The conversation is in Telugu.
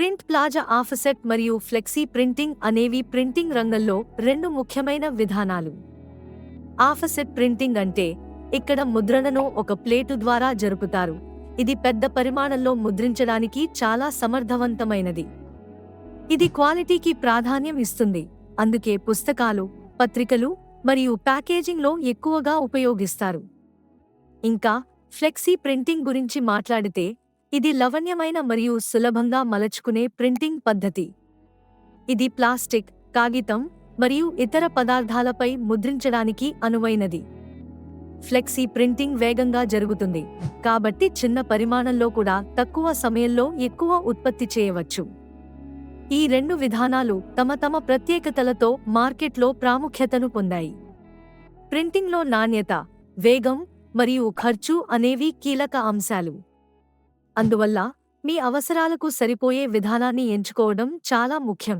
ప్రింట్ ప్లాజా ఆఫసెట్ మరియు ఫ్లెక్సీ ప్రింటింగ్ అనేవి ప్రింటింగ్ రంగంలో రెండు ముఖ్యమైన విధానాలు. ఆఫసెట్ ప్రింటింగ్ అంటే ఇక్కడ ముద్రణను ఒక ప్లేటు ద్వారా జరుపుతారు. ఇది పెద్ద పరిమాణంలో ముద్రించడానికి చాలా సమర్థవంతమైనది. ఇది క్వాలిటీకి ప్రాధాన్యం ఇస్తుంది. అందుకే పుస్తకాలు పత్రికలు మరియు ప్యాకేజింగ్లో ఎక్కువగా ఉపయోగిస్తారు. ఇంకా ఫ్లెక్సీ ప్రింటింగ్ గురించి మాట్లాడితే ఇది లవణ్యమైన మరియు సులభంగా మలచుకునే ప్రింటింగ్ పద్ధతి. ఇది ప్లాస్టిక్ కాగితం మరియు ఇతర పదార్థాలపై ముద్రించడానికి అనువైనది. ఫ్లెక్సీ ప్రింటింగ్ వేగంగా జరుగుతుంది కాబట్టి చిన్న పరిమాణంలో కూడా తక్కువ సమయంలో ఎక్కువ ఉత్పత్తి చేయవచ్చు. ఈ రెండు విధానాలు తమ తమ ప్రత్యేకతలతో మార్కెట్లో ప్రాముఖ్యతను పొందాయి. ప్రింటింగ్లో నాణ్యత వేగం మరియు ఖర్చు అనేవి కీలక అంశాలు. అందువల్ల మీ అవసరాలకు సరిపోయే విధానాన్ని ఎంచుకోవడం చాలా ముఖ్యం.